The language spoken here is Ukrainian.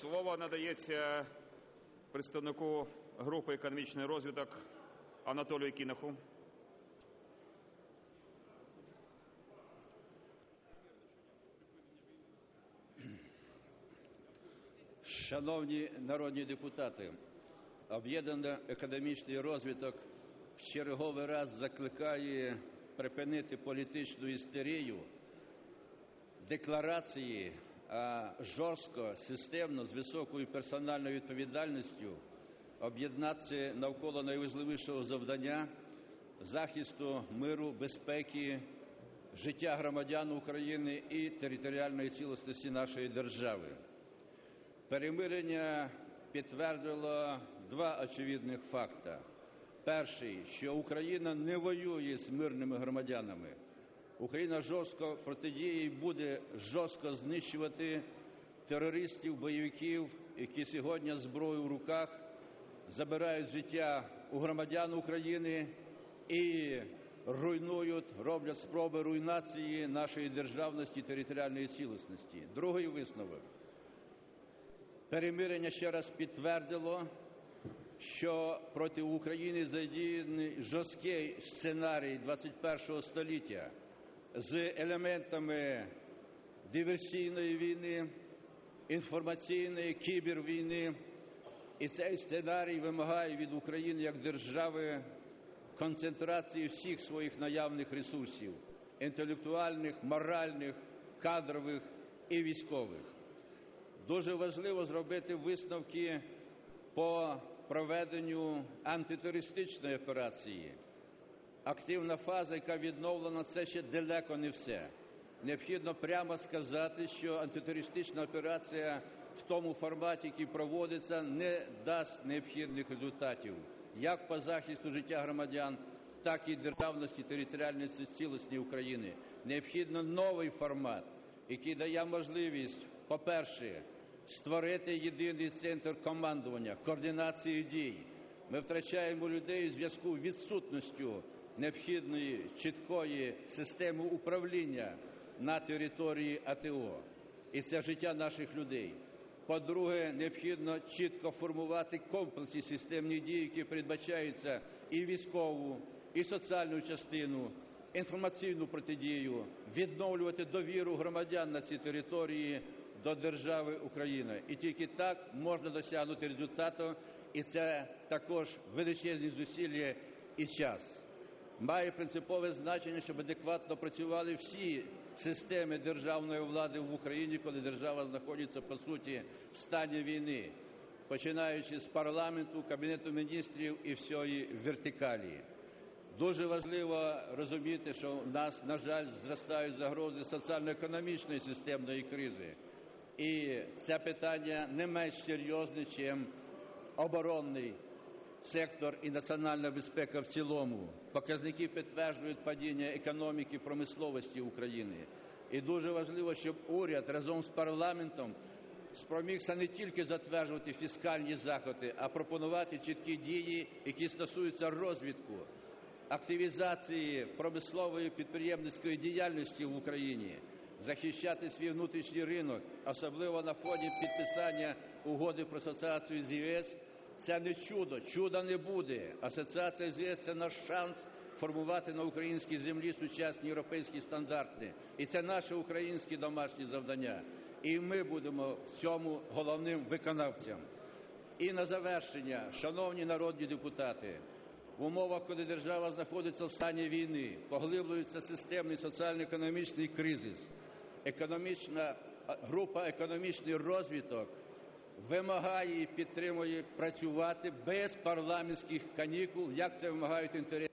Слово надається представнику групи економічний розвиток Анатолію Кінаху. Шановні народні депутати, об'єднаний економічний розвиток в черговий раз закликає припинити політичну істерію, декларації, жорстко, системно, з високою персональною відповідальністю об'єднатися навколо найважливішого завдання захисту миру, безпеки, життя громадян України і територіальної цілісності нашої держави. Перемирення підтвердило два очевидних факти. Перший, що Україна не воює з мирними громадянами. Україна жорстко протидіє і буде жорстко знищувати терористів, бойовиків, які сьогодні зброю в руках забирають життя у громадян України і руйнують, роблять спроби руйнації нашої державності і територіальної цілісності. Другий висновок. Перемирення ще раз підтвердило, що проти України задіяний жорсткий сценарій 21 століття з елементами диверсійної війни, інформаційної кібервійни. І цей сценарій вимагає від України як держави концентрації всіх своїх наявних ресурсів інтелектуальних, моральних, кадрових і військових. Дуже важливо зробити висновки по проведенню антитерористичної операції. Активна фаза, яка відновлена, це ще далеко не все. Необхідно прямо сказати, що антитерористична операція в тому форматі, який проводиться, не дасть необхідних результатів як по захисту життя громадян, так і державності територіальної цілісності України. Необхідно новий формат, який дає можливість, по-перше, створити єдиний центр командування, координації дій. Ми втрачаємо людей у зв'язку з відсутністю необхідної чіткої системи управління на території АТО. І це життя наших людей. По-друге, необхідно чітко формувати комплексні системні дії, які передбачаються і військову, і соціальну частину, інформаційну протидію, відновлювати довіру громадян на цій території до держави Україна. І тільки так можна досягнути результату, і це також величезні зусилля і час. Має принципове значення, щоб адекватно працювали всі системи державної влади в Україні, коли держава знаходиться по суті в стані війни, починаючи з парламенту, кабінету міністрів і всієї вертикалі. Дуже важливо розуміти, що в нас, на жаль, зростають загрози соціально-економічної системної кризи. І це питання не менш серйозне, ніж оборонний сектор і національна безпека в цілому. Показники підтверджують падіння економіки промисловості України. І дуже важливо, щоб уряд разом з парламентом спромігся не тільки затверджувати фіскальні заходи, а пропонувати чіткі дії, які стосуються розвитку, активізації промислової підприємницької діяльності в Україні, захищати свій внутрішній ринок, особливо на фоні підписання угоди про асоціацію з ЄС. Це не чудо, чуда не буде. Асоціація з ЄС – це наш шанс формувати на українській землі сучасні європейські стандарти. І це наше українське домашнє завдання. І ми будемо в цьому головним виконавцям. І на завершення, шановні народні депутати, в умовах, коли держава знаходиться в стані війни, поглиблюється системний соціально-економічний кризис, економічна група економічний розвиток вимагає і підтримує працювати без парламентських канікул, як це вимагають інтереси.